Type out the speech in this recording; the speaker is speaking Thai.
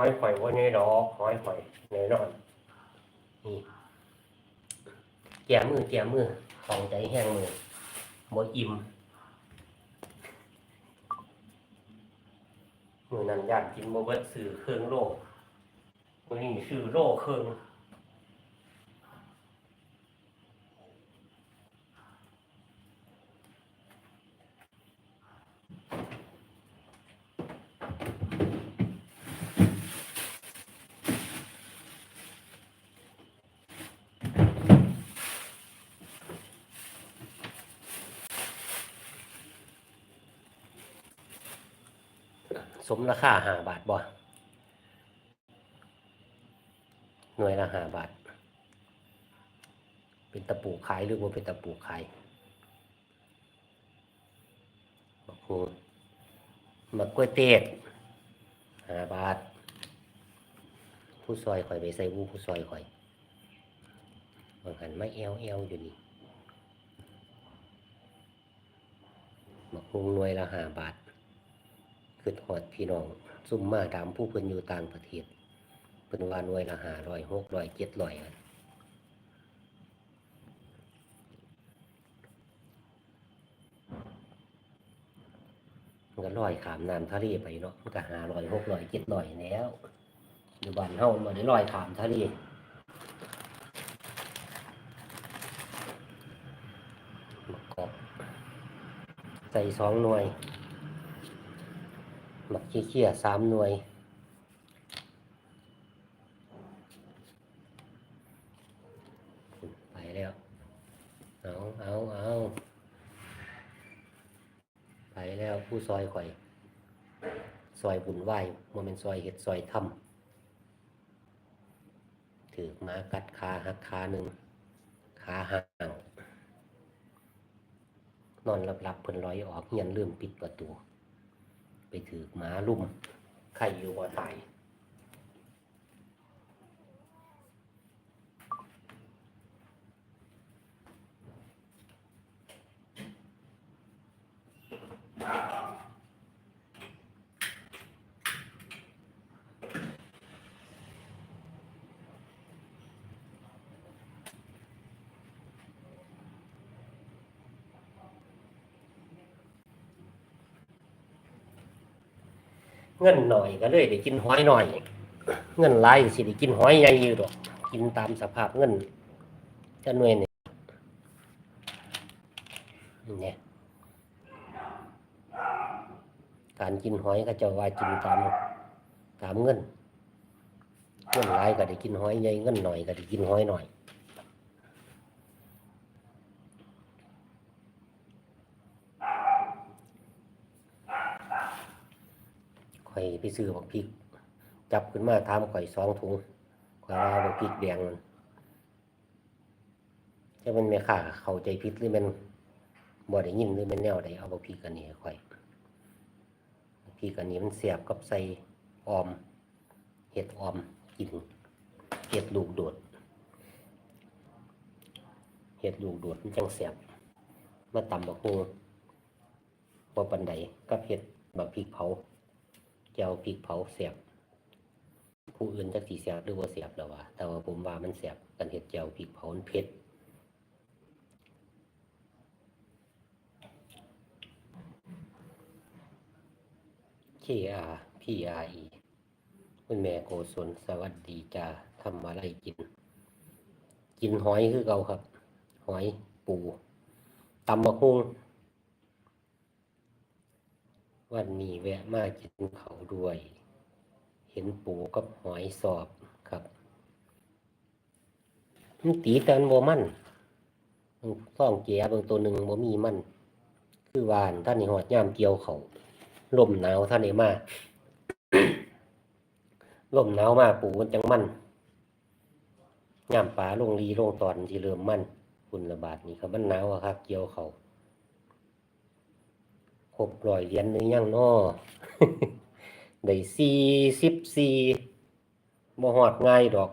อยข่อยว่าในดอกหอยข่อยแน่นอนนี่แก่มือแก่มือของใจแห้งมือบ่อิ่มมือนั้นยากกินบ่เบิดซื้อเครื่องโลมื้อนี้ซื้อโลเครื่อง สมราคาหาบาทบ่หน่วยละหาบาท เป็นตะปูขายหรือว่าเป็นตะปูขายบักฮูมักกล้วยเตียหาบาท ผู้ซอยข่อยไปใส่บูผู้ซอยข่อยบางหันไม่เอวเอวอยู่นี่บักฮูหน่วยละหาบาท คือหอดพี่น้อง ซุ่มมาตามผู้เพิ่นอยู่ต่างประเทศเพิ่นว่าหน่วยละหาร้อยหกร้อยเจ็ดร้อยอะมันก็ลอยขามน้ำทะเลไปเนาะมันก็หาร้อยหกร้อยเจ็ดร้อยแล้วอยู่บ้านเฮามันได้ลอยขามทะเลมะกอกใส่สองหน่วย หมักขี้เคี่ยสามหน่วย ไปแล้ว เอาเอาเอาไปแล้วผู้ซอยข่อยซอยบุญไหวมันเป็นซอยเห็ดซอยถ้ำถือหมากัดขาหักขาหนึ่งขาห่างนอนหลับๆเพิ่นร้อยออกเฮียนลืมปิดประตู ถือหมาลุ่มไข่อยู่ว่ตาย เงินหน่อยก็เลยได้กินหอยหน่อย เงินหลายก็สิได้กินหอยใหญ่อยู่ดอก กินตามสภาพเงินจะหน่วยนี่เนี่ยการกินหอยก็จะว่ากินตามตามเงินเงินหลายก็ได้กินหอยใหญ่เงินหน่อยก็ได้กินหอยหน่อย ข่อยไปซื้อบักพริก จับขึ้นมาทำข่อยสองถุงข่อยว่าบักพริกแดงมันจะมันไม่ค่าเข้าใจผิดหรือมันบ่ได้ยินหรือมันแนวใดเอาบักพริกอันนี้ข่อยพริกอันนี้มันเสียบกับใส่ออม เห็ดออมกิน เห็ดลูกโดด เห็ดลูกโดดมันจังเสียบ มาตำบักฮูบ่ปันใดกับเห็ดบักพริกเผา แจวพริกเผาเสียบผู้อื่นจักสีเสียบหรือว่าเสียบแล้ววะแต่ว่าผมว่ามันเสียบกันเห็ดแจวพริกเผาเผ็ดเคอาพีอาอีคุณแม่โกศลสวัสดีจ้าทำอะไรกิน กินหอยคือเก่าครับ หอยปูตำมะฮุง วันนี้แวะมากินเขาด้วย เห็นปูกับหอยสอบครับมันตีแต่มันบ่มันฟ้องแกเบางตัวหนึ่งบ่มีมัน คือวานท่านนี่หอดย่ามเกี่ยวเขาลมหนาวท่านนี่มาลมหนาวมาปูมันจังมันย่ามป่าลงรีลงตอนที่เริ่มมันฝุ่นระบาดนี่ครับมันหนาวอะครับ เกี่ยวเขา หกร้อยเหรียญหรือยังนอได้สี่สิบสี่บ่หอดง่ายดอก